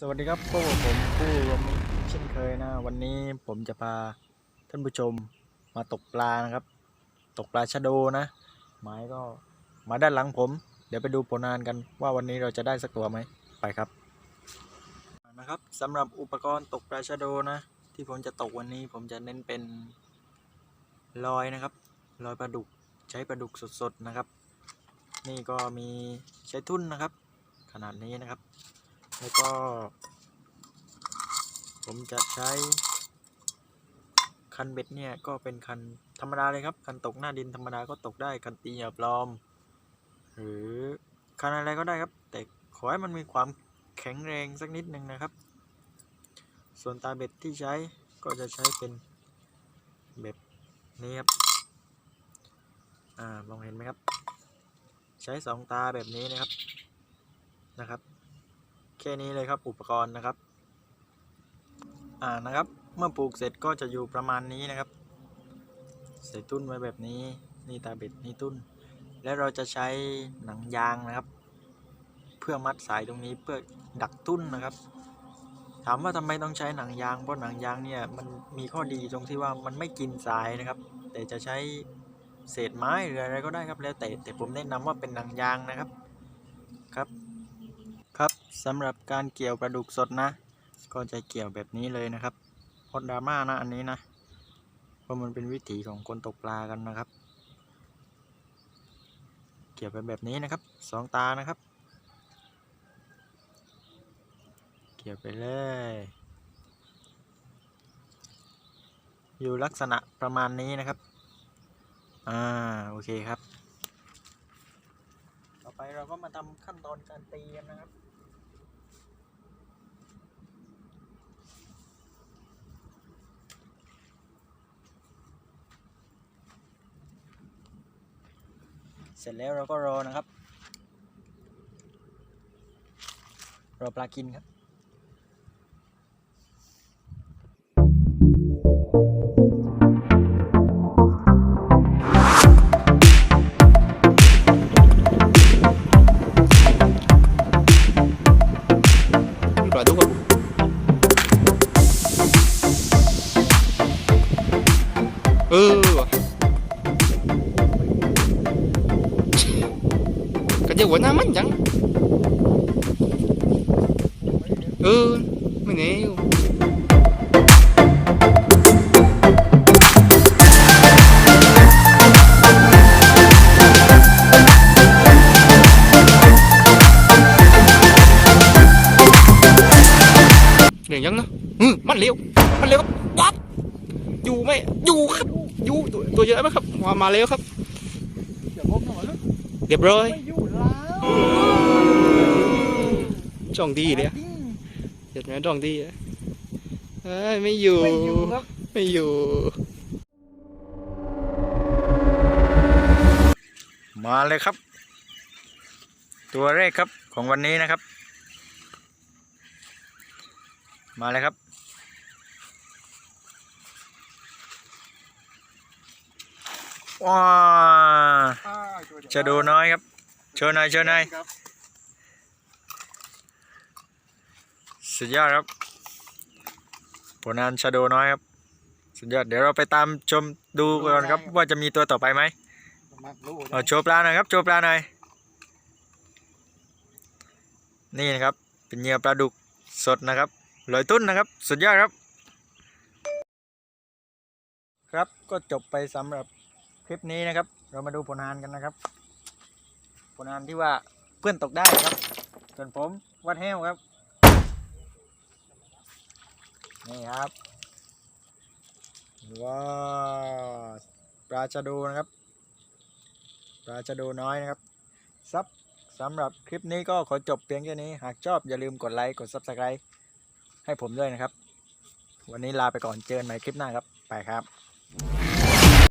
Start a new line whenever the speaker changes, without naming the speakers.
สวัสดีครับพวกผมผู้รวมเช่นเคยนะ วันนี้ผมจะพาท่านผู้ชมมาตกปลานะครับ ตกปลาชะโดนะหมายก็มาด้านหลังผม เดี๋ยวไปดูผลงานกันว่าวันนี้เราจะได้สักตัวไหมไปครับนะครับสำหรับอุปกรณ์ตกปลาชะโดนะ ที่ผมจะตกวันนี้ผมจะเน้นเป็นลอยนะครับลอยปลาดุกใช้ปลาดุกสดๆนะครับ นี่ก็มีใช้ทุ่นนะครับ ขนาดนี้นะครับ แล้วก็ ผมจะใช้คันเบ็ดเนี่ยก็เป็นคันธรรมดาเลยครับ คันตกหน้าดินธรรมดาก็ตกได้ คันตีเหยื่อปลอม หรือคันอะไรก็ได้ครับ แต่ขอให้มันมีความแข็งแรงสักนิดหนึ่งนะครับ ส่วนตาเบ็ดที่ใช้ก็จะใช้เป็นแบบนี้ครับ อ่ามองเห็นไหมครับ ใช้สองตาแบบนี้นะครับ นะครับ ค่นี้เลยครับอุปกรณ์นะครับอ่านะครับ เมื่อปลูกเสร็จก็จะอยู่ประมาณนี้นะครับ ใส่ตุ้นไว้แบบนี้นี่ตาเบ็ดนี่ตุ้น แล้วเราจะใช้หนังยางนะครับ เพื่อมัดสายตรงนี้เพื่อดักตุ้นนะครับ ถามว่าทำไมต้องใช้หนังยางเพราะหนังยางเนี่ยมันมีข้อดีตรงที่ว่ามันไม่กินสายนะครับ แต่จะใช้เศษไม้หรืออะไรก็ได้ครับแล้วแต่แต่ผมแนะนำว่าเป็นหนังยางนะครับครับ ครับสำหรับการเกี่ยวปลาดุกสดนะ ก็จะเกี่ยวแบบนี้เลยนะครับพอดราม่านะอันนี้นะเพราะมันเป็นวิถีของคนตกปลากันนะครับ เกี่ยวไปแบบนี้นะครับสองตานะครับ เกี่ยวไปเลย อยู่ลักษณะประมาณนี้นะครับ อ่า โอเคครับ ก็มาทำขั้นตอนการตีกันนะครับ เสร็จแล้วเราก็รอนะครับ รอปลากินครับ
เออว่ะก็จะหัวหน้ามันจังเออไม่แน่อ ยู่เรื่องยังเนาะอืมมันเร็วมันเร็วครับวัดอยู่ไหมอยู่ครับอยู่ตัวตัวเยอะไหมครับ มามาเร็วครับ
เดี๋ยวผมหน่อย
เรียบร้อย
ไม่อยู่แล้ว
จ้องดีเลยอะเห็นไหมจ้องดีอะเอ้ยไม่อยู่
ไม่อยู่ครับ
ไม่อยู่
มาเลยครับ ตัวแรกครับของวันนี้นะครับ มาเลยครับ ว้าจะดูน้อยครับโชว์หน่อยโชว์หน่อยสุดยอดครับผลงานชาโดน้อยครับสุดยอดเดี๋ยวเราไปตามชมดูก่อนครับ ว่าจะมีตัวต่อไปไหมเอาโชว์ปลาหน่อยครับโชว์ปลาหน่อยนี่นะครับ เป็นเหยื่อปลาดุกสดนะครับลอยตุ้นนะครับ สุดยอดครับ ครับก็จบไปสำหรับ คลิปนี้นะครับ เรามาดูผลงานกันนะครับ ผลงานที่ว่าเพื่อนตกได้ครับ ส่วนผมวัดแห้วครับ นี่ครับ ว้าวปลาชะดูนะครับ ปลาจะดูน้อยนะครับซับสำหรับคลิปนี้ก็ขอจบเพียงแค่นี้ หากชอบอย่าลืมกดไลค์ กด Subscribe ให้ผมด้วยนะครับ วันนี้ลาไปก่อนเจอกันใหม่คลิปหน้าครับ ไปครับ